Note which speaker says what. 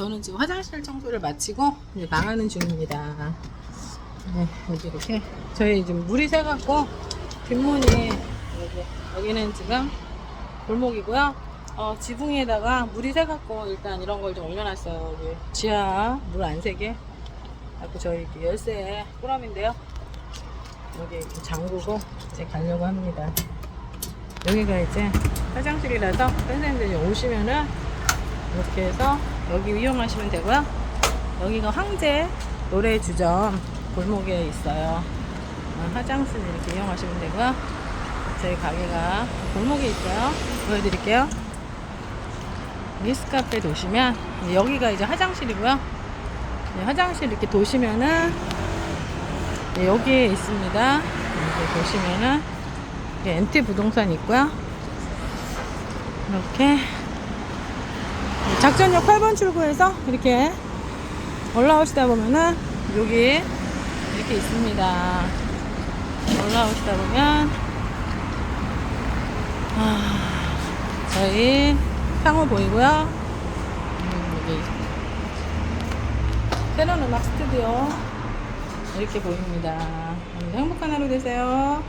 Speaker 1: 저는 지금 화장실 청소를 마치고 이제 나가는 중입니다. 네, 여기 이렇게 저희 지금 물이 새갖고 뒷문이 여기, 여기는 지금 골목이고요. 어, 지붕에다가 물이 새갖고 일단 이런 걸 좀 올려놨어요. 여기 지하 물 안 새게. 그리고 저희 열쇠 꾸러미인데요. 여기 잠그고 이제 가려고 합니다. 여기가 이제 화장실이라서 선생님들이 오시면은 이렇게 해서 여기 이용하시면 되고요. 여기가 황제 노래 주점 골목에 있어요. 어, 화장실 이렇게 이용하시면 되고요. 저희 가게가 골목에 있어요. 보여드릴게요. 미스카페 도시면 여기가 이제 화장실이고요. 네, 화장실 이렇게 도시면은 네, 여기에 있습니다. 이렇게 보시면은 이렇게 MT 부동산 있고요. 이렇게 작전역 8번 출구에서 이렇게 올라오시다 보면은 여기 이렇게 있습니다. 올라오시다 보면 아, 저희 상호 보이고요. 음, 여기 새로운 음악 스튜디오 이렇게 보입니다. 오늘도 행복한 하루 되세요.